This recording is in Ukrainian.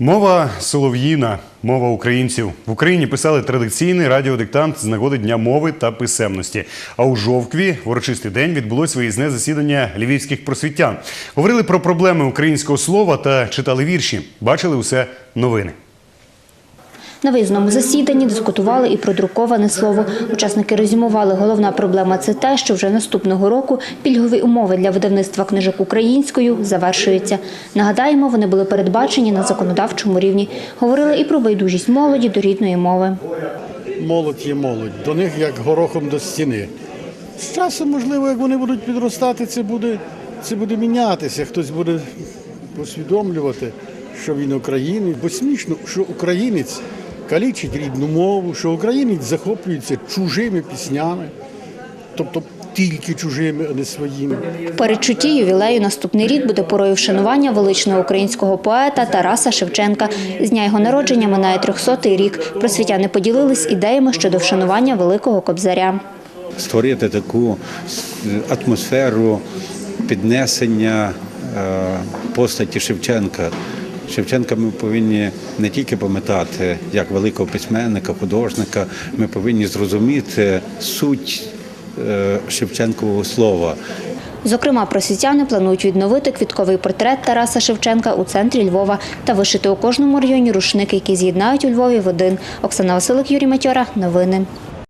Мова солов'їна, мова українців. В Україні писали традиційний радіодиктант з нагоди Дня мови та писемності. А у жовкві в урочистий день відбулось виїзне засідання львівських просвітян. Говорили про проблеми українського слова та читали вірші. Бачили усе новини. На виїзному засіданні дискутували і про друковане слово. Учасники резюмували, головна проблема це те, що вже наступного року пільгові умови для видавництва книжок українською завершуються. Нагадаємо, вони були передбачені на законодавчому рівні. Говорили і про байдужість молоді до рідної мови. молодь є молодь, до них як горохом до стіни. З часом, можливо, як вони будуть підростати, це буде, це буде мінятися. Хтось буде усвідомлювати, що він українець, бо смішно, що українець калічить рідну мову, що українець захоплюється чужими піснями, тобто тільки чужими, а не своїми. В передчутті ювілею наступний рік буде порою вшанування величного українського поета Тараса Шевченка. З дня його народження минає 300-й рік. Просвітяни поділились ідеями щодо вшанування великого кобзаря. створити таку атмосферу піднесення е, постаті Шевченка. Шевченка ми повинні не тільки пам'ятати як великого письменника, художника, ми повинні зрозуміти суть е, Шевченкового слова. Зокрема, просвітяни планують відновити квітковий портрет Тараса Шевченка у центрі Львова та вишити у кожному районі рушники, які з'єднають у Львові в один. Оксана Василик, Юрій Матьора. Новини.